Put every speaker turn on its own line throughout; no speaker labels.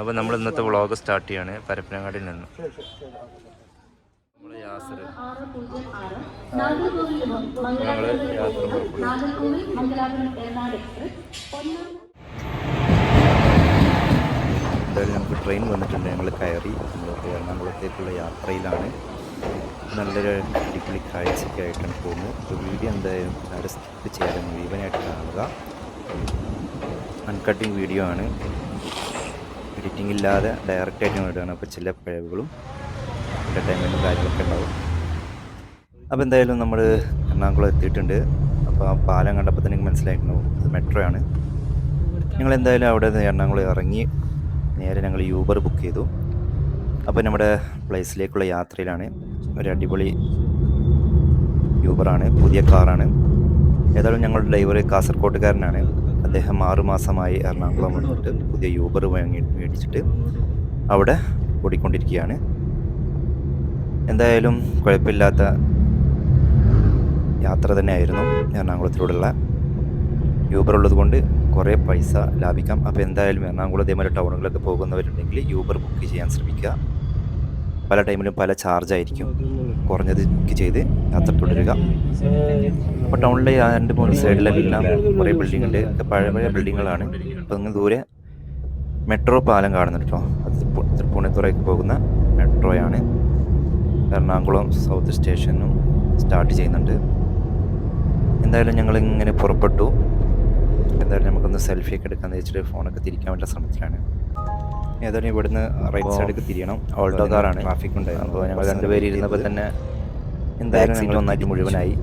അപ്പോൾ നമ്മൾ ഇന്നത്തെ വ്ളോഗ് സ്റ്റാർട്ട് ചെയ്യാണ്. പരപ്പനങ്ങാടിയിൽ നിന്ന്. നമ്മൾ യാസർ. ഞങ്ങൾ യാത്ര പുറപ്പെടും. എന്തായാലും നമുക്ക് ട്രെയിൻ വന്നിട്ടുണ്ട്. ഞങ്ങൾ കയറി നമ്മൾ എറണാകുളത്തേക്കുള്ള യാത്രയിലാണ്. നല്ലൊരു അടിപൊളി കാഴ്ചയൊക്കെ ആയിട്ടാണ് പോകുന്നത്. അപ്പോൾ വീഡിയോ എന്തായാലും ആരും സ്കിപ്പ് ചെയ്യാതെ മുഴുവനായിട്ട് കാണുക. അൺകട്ടിങ് വീഡിയോ ആണ്. എഡിറ്റിംഗ് ഇല്ലാതെ ഡയറക്റ്റായിട്ട് ആയിട്ട് ഇടുകയാണ് അപ്പോൾ ചില പിഴവുകളും എന്റർടൈൻമെന്റും കാര്യങ്ങളൊക്കെ ഉണ്ടാവും അപ്പോൾ എന്തായാലും നമ്മൾ എറണാകുളം എത്തിയിട്ടുണ്ട്. അപ്പോൾ ആ പാലം കണ്ടപ്പോൾ തന്നെ എനിക്ക് മനസ്സിലായിട്ടുണ്ടാവും. അത് മെട്രോ ആണ്. ഞങ്ങൾ എന്തായാലും അവിടെ നിന്ന് എറണാകുളം ഇറങ്ങി നേരെ ഞങ്ങൾ യൂബർ ബുക്ക് ചെയ്തു. അപ്പോൾ നമ്മുടെ പ്ലേസിലേക്കുള്ള യാത്രയിലാണ്. ഒരു അടിപൊളി യൂബറാണ് പുതിയ കാറാണ് ഏതായാലും ഞങ്ങളുടെ ഡ്രൈവർ കാസർകോട്ടുകാരനാണ്. അദ്ദേഹം ആറുമാസമായി എറണാകുളം വന്നിട്ട് പുതിയ യൂബർ വാങ്ങി മേടിച്ചിട്ട് അവിടെ ഓടിക്കൊണ്ടിരിക്കുകയാണ്. എന്തായാലും കുഴപ്പമില്ലാത്ത യാത്ര തന്നെയായിരുന്നു എറണാകുളത്തിലൂടെയുള്ള യൂബർ ഉള്ളത് കൊണ്ട് കുറേ പൈസ ലാഭിക്കാം. അപ്പോൾ എന്തായാലും എറണാകുളം ഇതേമാതിരി ടൗണുകളൊക്കെ പോകുന്നവരുണ്ടെങ്കിൽ യൂബർ ബുക്ക് ചെയ്യാൻ ശ്രമിക്കുക. പല ടൈമിലും പല ചാർജ് ആയിരിക്കും കുറഞ്ഞത് ചെയ്ത് യാത്ര തുടരുക അപ്പോൾ ടൗണിലെ രണ്ട് മൂന്ന് സൈഡിലെല്ലാം കുറേ ബിൽഡിംഗ് ഉണ്ട്. പഴയ പഴയ ബിൽഡിങ്ങുകളാണ് അപ്പോൾ നിങ്ങൾ ദൂരെ മെട്രോ പാലം കാണുന്നുണ്ട് കേട്ടോ അത് തൃപ്പൂ- തൃപ്പൂണിത്തുറയ്ക്ക് പോകുന്ന മെട്രോയാണ് എറണാകുളം സൗത്ത് സ്റ്റേഷനും സ്റ്റാർട്ട് ചെയ്യുന്നുണ്ട്. എന്തായാലും ഞങ്ങൾ ഇങ്ങനെ പുറപ്പെട്ടു. എന്തായാലും നമുക്കൊന്ന് സെൽഫി ഒക്കെ എടുക്കാന്ന് വെച്ചിട്ട് ഫോണൊക്കെ തിരിക്കാൻ വേണ്ട ശ്രമത്തിലാണ്. ഏതായാലും ഇവിടുന്ന് റൈറ്റ് സൈഡിലേക്ക് തിരിയണം. ഓൾട്ടോ കാറാണ് ട്രാഫിക് ഉണ്ടായിരുന്നു. അപ്പോൾ ഞങ്ങൾ രണ്ടുപേരും ഇരുന്നപ്പോൾ തന്നെ എന്തായാലും ഞങ്ങൾ ഒന്നായിട്ട് മുഴുവനായി.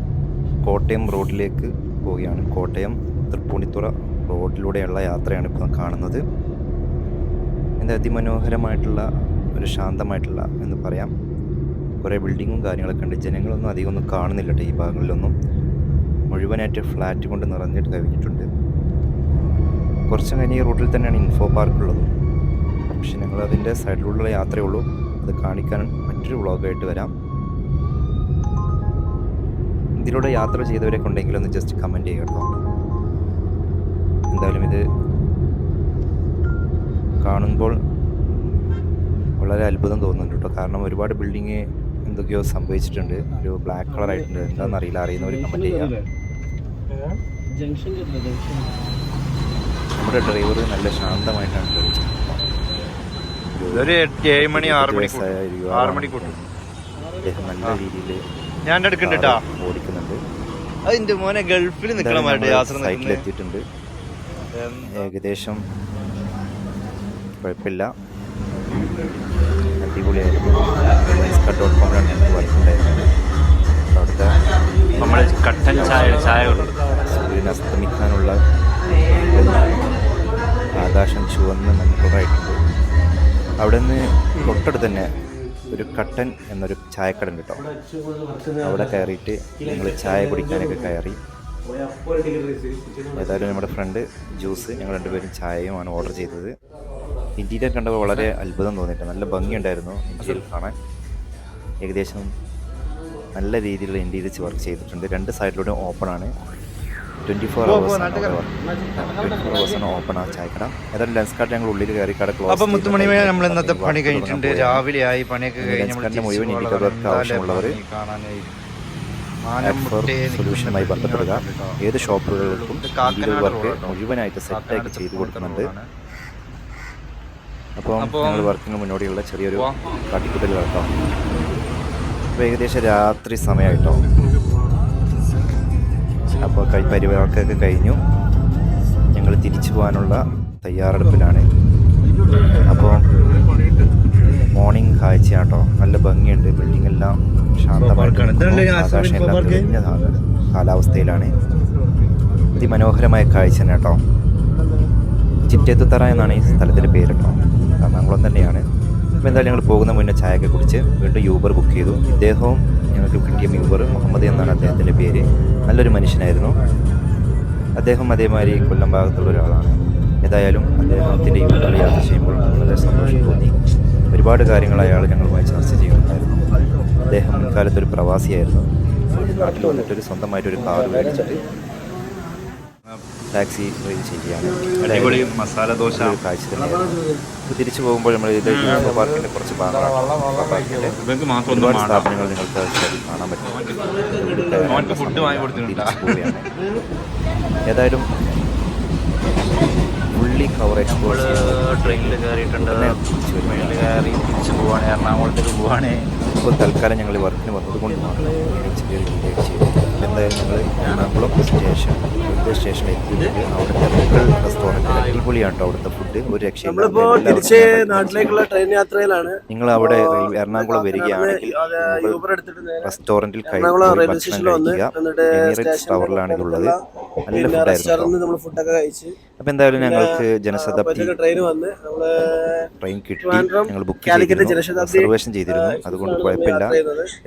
കോട്ടയം റോഡിലേക്ക് പോവുകയാണ്. കോട്ടയം തൃപ്പൂണിത്തുറ റോഡിലൂടെയുള്ള യാത്രയാണ് ഇപ്പോൾ കാണുന്നത്. എന്താ അതിമനോഹരമായിട്ടുള്ള ഒരു ശാന്തമായിട്ടുള്ള എന്ന് പറയാം. കുറേ ബിൽഡിങ്ങും കാര്യങ്ങളൊക്കെ ഉണ്ട്. ജനങ്ങളൊന്നും അധികം ഒന്നും കാണുന്നില്ല കേട്ടോ ഈ ഭാഗങ്ങളിലൊന്നും. മുഴുവനായിട്ട് ഫ്ലാറ്റ് കൊണ്ട് നിറഞ്ഞിട്ട് കഴിഞ്ഞിട്ടുണ്ട്. കുറച്ച് കഴിഞ്ഞ് ഈ റൂട്ടിൽ തന്നെയാണ് ഇൻഫോ പാർക്ക് ഉള്ളത്. പക്ഷെ ഞങ്ങൾ അതിന്റെ സൈഡിലുള്ള യാത്രയേ ഉള്ളൂ അത് കാണിക്കാൻ മറ്റൊരു വ്ളോഗായിട്ട് വരാം. ഇതിലൂടെ യാത്ര ചെയ്തവരെ ഉണ്ടെങ്കിൽ ഒന്ന് ജസ്റ്റ് കമന്റ് ചെയ്യുക കേട്ടോ. എന്തായാലും ഇത് കാണുമ്പോൾ വളരെ അത്ഭുതം തോന്നുന്നുണ്ട് കേട്ടോ. കാരണം ഒരുപാട് ബിൽഡിങ് എന്തൊക്കെയോ സംഭവിച്ചിട്ടുണ്ട്. ഒരു ബ്ലാക്ക് കളർ ആയിട്ടുണ്ട്. എന്താണെന്ന് അറിയില്ല. അറിയുന്നവർ
കമന്റ് ചെയ്യാം
നമ്മുടെ ഡ്രൈവർ നല്ല ശാന്തമായിട്ടാണ് ഡ്രൈവ് ചെയ്യുന്നത്.
ഇതൊരു എട്ട് ഏഴ് മണി ആറ് മണി
വയസ്സായ ഒരു
ആറ്
യുവാവാണ്
മണി കൂട്ടും.
നല്ല രീതിയിൽ
ഞാൻ എടുക്കുന്നുണ്ട്
ഓടിക്കുന്നുണ്ട്.
അതിന്റെ മോനെ ഗൾഫിൽ
സൈറ്റിൽ എത്തിയിട്ടുണ്ട് ഏകദേശം കുഴപ്പമില്ല. അടിപൊളിയായിരുന്നു. ഡോട്ട് കോമിലാണ് ഞങ്ങൾക്ക് വർക്ക് ഉണ്ടായിരുന്നത്. അപ്പോൾ അവിടുത്തെ
നമ്മൾ കട്ടൻ ചായ ചായ
സൂര്യൻ അസ്തമിക്കാനുള്ള. ആകാശം ചുവന്ന് മഞ്ഞുകളായിട്ടുണ്ട് അവിടെ നിന്ന് തൊട്ടടുത്ത് തന്നെ ഒരു കട്ടൻ എന്നൊരു ചായക്കട കിട്ടും. അവിടെ കയറിയിട്ട് നിങ്ങൾ ചായ കുടിക്കാനൊക്കെ കയറി. ഏതായാലും നമ്മുടെ ഫ്രണ്ട് ജ്യൂസ് ഞങ്ങൾ രണ്ടുപേരും ചായയുമാണ് ഓർഡർ ചെയ്തത്. ഇന്ത്യയിലെ കണ്ടപ്പോൾ വളരെ അത്ഭുതം തോന്നിയിട്ട് നല്ല ഭംഗിയുണ്ടായിരുന്നു ഇന്ത്യയിൽ കാണാൻ. ഏകദേശം നല്ല രീതിയിലുള്ള ഇന്റീരിയർ വർക്ക് ചെയ്തിട്ടുണ്ട്. രണ്ട് സൈഡിലൂടെ ഓപ്പൺ ആണ്. Twenty four hours twenty four hours ആണ് ഓപ്പൺ ആ ചായക്കട ഏതായാലും ലെൻസ് കാർഡ് ഞങ്ങൾ ഉള്ളിൽ കയറി കട ക്ലോസ്
അപ്പോൾ മുത്തുമണി മേലെ നമ്മൾ ഇന്നത്തെ പണി കഴിഞ്ഞിട്ടുണ്ട്. രാവിലെ ആയി പണിയൊക്കെ കഴിഞ്ഞ്
മുഴുവൻ
എന്തായാലും
ആവശ്യമുള്ളവർ സൊല്യൂഷനുമായി ബന്ധപ്പെടുക. ഏത് ഷോപ്പുകൾക്കും വർക്ക്. മുഴുവനായിട്ട് സെറ്റാക്കി ചെയ്തു കൊടുക്കുന്നുണ്ട്. അപ്പോൾ ഞങ്ങൾ വർക്കിന് മുന്നോടിയുള്ള ചെറിയൊരു. കാട്ടിക്കൂട്ടൽ കേട്ടോ അപ്പോൾ ഏകദേശം രാത്രി സമയമായിട്ടോ. അപ്പോൾ പരിപാടികളൊക്കെ പരിപാടിയൊക്കെ കഴിഞ്ഞു. ഞങ്ങൾ തിരിച്ചു പോകാനുള്ള തയ്യാറെടുപ്പിലാണ്. അപ്പോൾ മോർണിംഗ് കാഴ്ചയാട്ടോ. നല്ല ഭംഗിയുണ്ട്. ബിൽഡിംഗ് എല്ലാം ശാന്തമായിട്ട് ആകാശം എല്ലാം തെളിഞ്ഞ കാലാവസ്ഥയിലാണ്. അതിമനോഹരമായ കാഴ്ച തന്നെ കേട്ടോ ചിറ്റേത്തുത്തറ എന്നാണ് ഈ സ്ഥലത്തിന്റെ പേര് കേട്ടോ എറണാകുളം തന്നെയാണ്. അപ്പോൾ എന്തായാലും ഞങ്ങൾ പോകുന്ന മുന്നേ ചായയൊക്കെ കുടിച്ച് വീണ്ടും യൂബർ ബുക്ക് ചെയ്തു. ഇദ്ദേഹവും ഞങ്ങൾക്ക് കിട്ടിയ മ്യൂബർ മുഹമ്മദ് എന്നാണ് അദ്ദേഹത്തിന്റെ പേര്. നല്ലൊരു മനുഷ്യനായിരുന്നു. അദ്ദേഹം അതേമാതിരി കൊല്ലം ഭാഗത്തുള്ള ഒരാളാണ്. ഏതായാലും അദ്ദേഹത്തിന്റെ യൂബറിൽ യാത്ര ചെയ്യുമ്പോൾ വളരെ സന്തോഷം തോന്നി. ഒരുപാട് കാര്യങ്ങൾ അയാൾ ഞങ്ങളുമായി ചർച്ച ചെയ്യുന്നുണ്ടായിരുന്നു. അദ്ദേഹം മുൻകാലത്ത് ഒരു പ്രവാസിയായിരുന്നു. നാട്ടിൽ വന്നിട്ടൊരു സ്വന്തമായിട്ടൊരു കാർ മേടിച്ചിട്ട് ടാക്സി ഡ്രൈവ് ചെയ്യുകയാണ്
അടിപൊളി മസാല ദോശ.
കാഴ്ച തന്നെയാണ്. തിരിച്ചു പോകുമ്പോൾ നമ്മൾ ഇത് ഇൻഫോ പാർക്കിന്റെ കുറച്ച്
ഭാഗമാണ്
ഒരുപാട് സ്ഥാപനങ്ങൾ നിങ്ങൾക്ക് കാണാൻ പറ്റും. ഏതായാലും ഫുള്ളി കവർ എക്സ്പ്ലോർ
ട്രെയിനിൽ കയറിയിട്ടുണ്ട് ട്രെയിനിൽ കയറി തിരിച്ചു പോവാണ്. എറണാകുളത്തേക്ക് പോവാണ്.
ഇപ്പോൾ തൽക്കാലം ഞങ്ങൾ വർക്കിന് വന്നതുകൊണ്ട് മാത്രം ചെറിയൊരു ചെയ്തു. എന്തായാലും ഞങ്ങൾ എറണാകുളം സ്റ്റേഷൻ റെയിൽവേ സ്റ്റേഷനിൽ എത്തിയിട്ട് അവിടുത്തെ ലോക്കൽ റെസ്റ്റോറന്റ് അടിപൊളിയാണ് അവിടുത്തെ ഫുഡ് ഒരു രക്ഷയില്ല.
നാട്ടിലേക്കുള്ള ട്രെയിൻ യാത്രയിലാണ്.
നിങ്ങൾ അവിടെ എറണാകുളം വരികയാണെങ്കിൽ
റെസ്റ്റോറന്റിൽ
എമിറേറ്റ്സ് ടവറിലാണ് ഇതുള്ളത്. നല്ല ഫുഡായിരുന്നു അപ്പോൾ എന്തായാലും ഞങ്ങൾക്ക് ജനശതാബ്ദി
ട്രെയിൻ വന്ന് നമ്മൾ
ട്രെയിൻ കിട്ടി. ഞങ്ങൾ ബുക്ക് ചെയ്തിരുന്നു. റിസർവേഷൻ ചെയ്തിരുന്നു. അതുകൊണ്ട് കുഴപ്പമില്ല.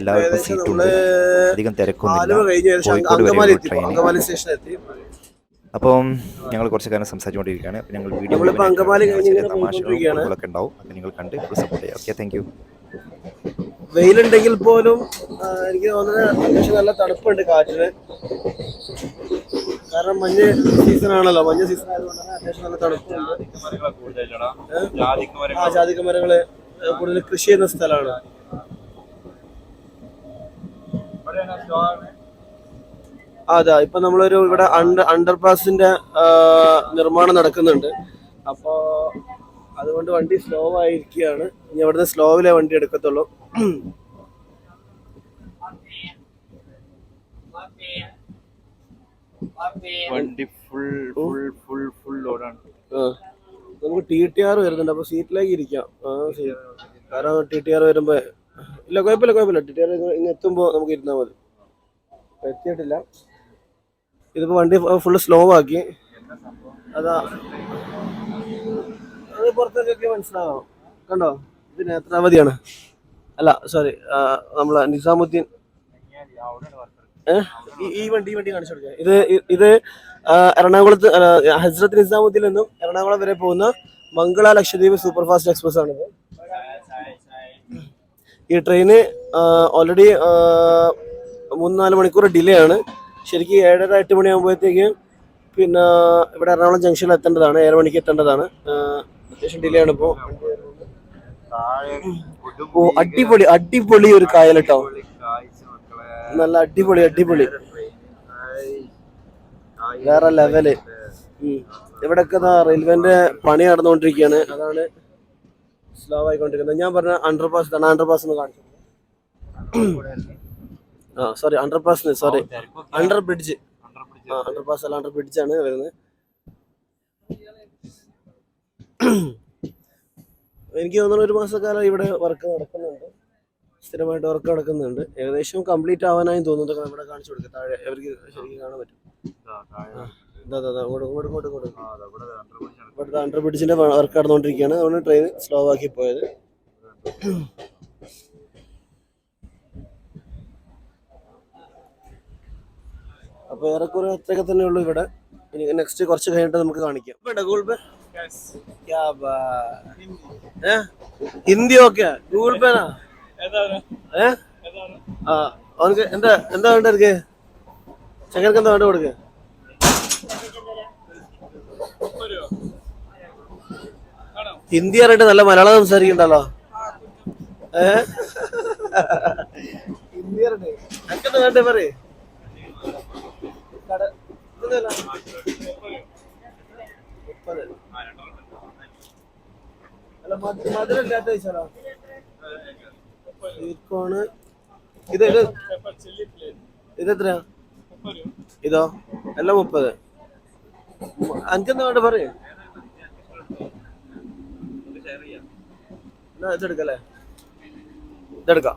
എല്ലാവർക്കും
സീറ്റ്
സീറ്റുണ്ട് അധികം തിരക്കൊന്നുമില്ല.
കഴിഞ്ഞ അങ്കമാലി എത്തി. അങ്കമാലി സ്റ്റേഷനിൽ എത്തി.
അപ്പം ഞങ്ങൾ കുറച്ച് കാലം സംസാരിച്ചുകൊണ്ടിരിക്കുകയാണ്. ഞങ്ങൾ വീഡിയോ
നമ്മളിപ്പോൾ അങ്കമാലി കഴിഞ്ഞ് ഇങ്ങനെ
തമാശകളും
പോയിക്കൊണ്ടിരിക്കുകയാണ്.
ഉണ്ടാവും. അപ്പോൾ നിങ്ങൾ കണ്ട് സപ്പോർട്ട് ചെയ്യാം. ഓക്കെ താങ്ക് യു
വെയിലുണ്ടെങ്കിൽ പോലും എനിക്ക് തോന്നുന്നത് അത്യാവശ്യം നല്ല തണുപ്പുണ്ട് കാറ്റിന്. കാരണം മഞ്ഞ് സീസൺ ആണല്ലോ. മഞ്ഞ് സീസൺ ആയതുകൊണ്ട് തന്നെ അത്യാവശ്യം നല്ല തണുപ്പുണ്ട്. ആ മരങ്ങൾ കൂടുതൽ കൃഷി ചെയ്യുന്ന സ്ഥലമാണ്. അതാ ഇപ്പൊ നമ്മളൊരു ഇവിടെ അണ്ടർ അണ്ടർപാസിന്റെ നിർമ്മാണം നടക്കുന്നുണ്ട്. അപ്പോ അതുകൊണ്ട് വണ്ടി സ്ലോ ആയിരിക്കുകയാണ്. ഇനി അവിടുന്ന് സ്ലോവിലെ വണ്ടി എടുക്കത്തുള്ളൂ.
വണ്ടി ഫുൾ ഫുൾ ഫുൾ ഫുൾ ലോഡാണ്
നമുക്ക് ടി ടി ആർ വരുന്നുണ്ട്. അപ്പൊ സീറ്റിലേക്ക് ഇരിക്കാം. കാരണം ടി ടി ആർ വരുമ്പോ ഇല്ല കുഴപ്പമില്ല കുഴപ്പമില്ല. ടി ടി ആർ ഇങ്ങനെ എത്തുമ്പോ നമുക്ക് ഇരുന്നാൽ മതി. എത്തിയിട്ടില്ല. ഇതിപ്പോ വണ്ടി ഫുള്ള് സ്ലോ ആക്കി. അതാ. അത് പുറത്തേക്കൊക്കെ മനസ്സിലാവാം. കണ്ടോ? ഇത് നേത്രാവതിയാണ് അല്ല സോറി നമ്മളെ നിസാമുദ്ദീൻ? ഈ- വണ്ടി വണ്ടി കാണിച്ചു കൊടുക്കുക ഇത് ഇത് എറണാകുളത്ത് ഹസ്രത്ത് നിസാമുദ്ദീൻ നിന്നും എറണാകുളം വരെ പോകുന്ന Mangala Lakshadweep super fast express ആണിത് ഈ ട്രെയിന് ഓൾറെഡി മൂന്ന് നാല് മണിക്കൂർ ഡിലേ ആണ്. ശരിക്കും ഏഴര എട്ട് മണിയാകുമ്പോഴത്തേക്ക് പിന്നെ ഇവിടെ എറണാകുളം ജംഗ്ഷനിൽ എത്തേണ്ടതാണ് ഏഴ് മണിക്ക് എത്തേണ്ടതാണ്. അത്യാവശ്യം ഡിലേ ആണ് ഇപ്പോൾ ഓ അടിപൊളി അടിപൊളി ഒരു കായൽ കേട്ടോ നല്ല അടിപൊളി അടിപൊളി. വേറെ ലെവൽ ഇവിടൊക്കെ റെയിൽവേന്റെ പണി നടന്നുകൊണ്ടിരിക്കുകയാണ്. അതാണ് സ്ലോ ആയിക്കൊണ്ടിരിക്കുന്നത്. ഞാൻ പറഞ്ഞ underpass underpass underpass എന്ന് കാണിച്ചു sorry underpass sorry under bridge underpass അല്ല അണ്ടർ ബ്രിഡ്ജ് ആണ് വരുന്നത്. എനിക്ക് തോന്നുന്നു ഒരു മാസക്കാലം ഇവിടെ വർക്ക് നടക്കുന്നുണ്ട്. സ്ഥിരമായിട്ട് വർക്ക് നടക്കുന്നുണ്ട്. ഏകദേശം കംപ്ലീറ്റ് ആവാനായി തോന്നുന്നു. ഇവിടെ കാണിച്ചു കൊടുക്കുക താഴെ അവർക്ക് ശരിക്കും കാണാൻ പറ്റും. ഇവിടുത്തെ അണ്ടർ ബ്രിഡ്ജിന്റെ വർക്ക് നടന്നുകൊണ്ടിരിക്കുകയാണ്. അതുകൊണ്ട് ട്രെയിൻ സ്ലോ ആക്കി പോയത്. അപ്പൊ ഏറെക്കുറെ അത്രയൊക്കെ തന്നെ ഉള്ളൂ ഇവിടെ. ഇനി നെക്സ്റ്റ് കുറച്ച് കഴിഞ്ഞിട്ട് നമുക്ക് കാണിക്കാം. വേണ്ട Google Pay? Hindi okay Google പേനാ ഏ? ആ അവനക്ക് എന്താ എന്താ വേണ്ട എനിക്ക് ചെക്കനക്ക് എന്താ വേണ്ട കൊടുക്കുക ഹിന്ദി അറിയിട്ട് നല്ല മലയാളം സംസാരിക്കണ്ടല്ലോ. ഏ? ഹിന്ദി അറിയട്ടെ? എനിക്കെന്താ വേണ്ടേ പറയേ? അല്ല ഇത് ഇത് എല്ലാം മുപ്പത്. എനിക്കെന്താ വേണ്ട പറയേ എന്നാ ഇതെടുക്കല്ലേ ഇതെടുക്കാം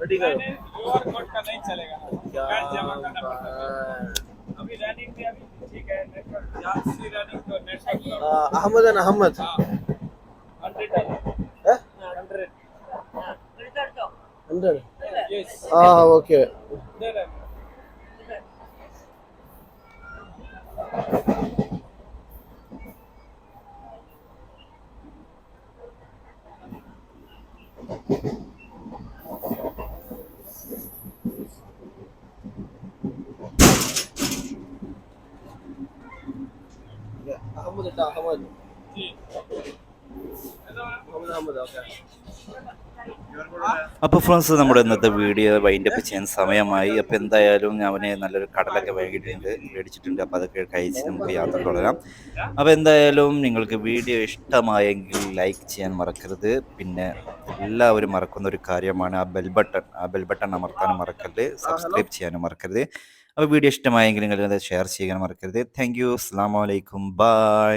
रेडी करो।
का नहीं चलेगा अभी रनिंग में अभी ठीक है रनिंग तो net
Ahmad Ahmad? Hundred
hundred
okay তা সময়
അപ്പോൾ ഫ്രണ്ട്സ് നമ്മുടെ ഇന്നത്തെ വീഡിയോ വൈൻഡ് അപ്പ് ചെയ്യാൻ സമയമായി. അപ്പോൾ എന്തായാലും അവന് നല്ലൊരു കടലൊക്കെ വൈകിട്ടുണ്ട് മേടിച്ചിട്ടുണ്ട്. അപ്പോൾ അതൊക്കെ കഴിച്ച് നമുക്ക് യാത്ര തുടരാം. അപ്പോൾ എന്തായാലും നിങ്ങൾക്ക് വീഡിയോ ഇഷ്ടമായെങ്കിൽ ലൈക്ക് ചെയ്യാൻ മറക്കരുത്. പിന്നെ എല്ലാവരും മറക്കുന്ന ഒരു കാര്യമാണ് ആ ബെൽ ബട്ടൺ ആ ബെൽ ബട്ടൺ അമർത്താനും മറക്കരുത്. സബ്സ്ക്രൈബ് ചെയ്യാനും മറക്കരുത്. അപ്പോൾ വീഡിയോ ഇഷ്ടമായെങ്കിൽ നിങ്ങൾ ഷെയർ ചെയ്യാൻ മറക്കരുത്. താങ്ക് യു അസ്സാം വലൈക്കും ബൈ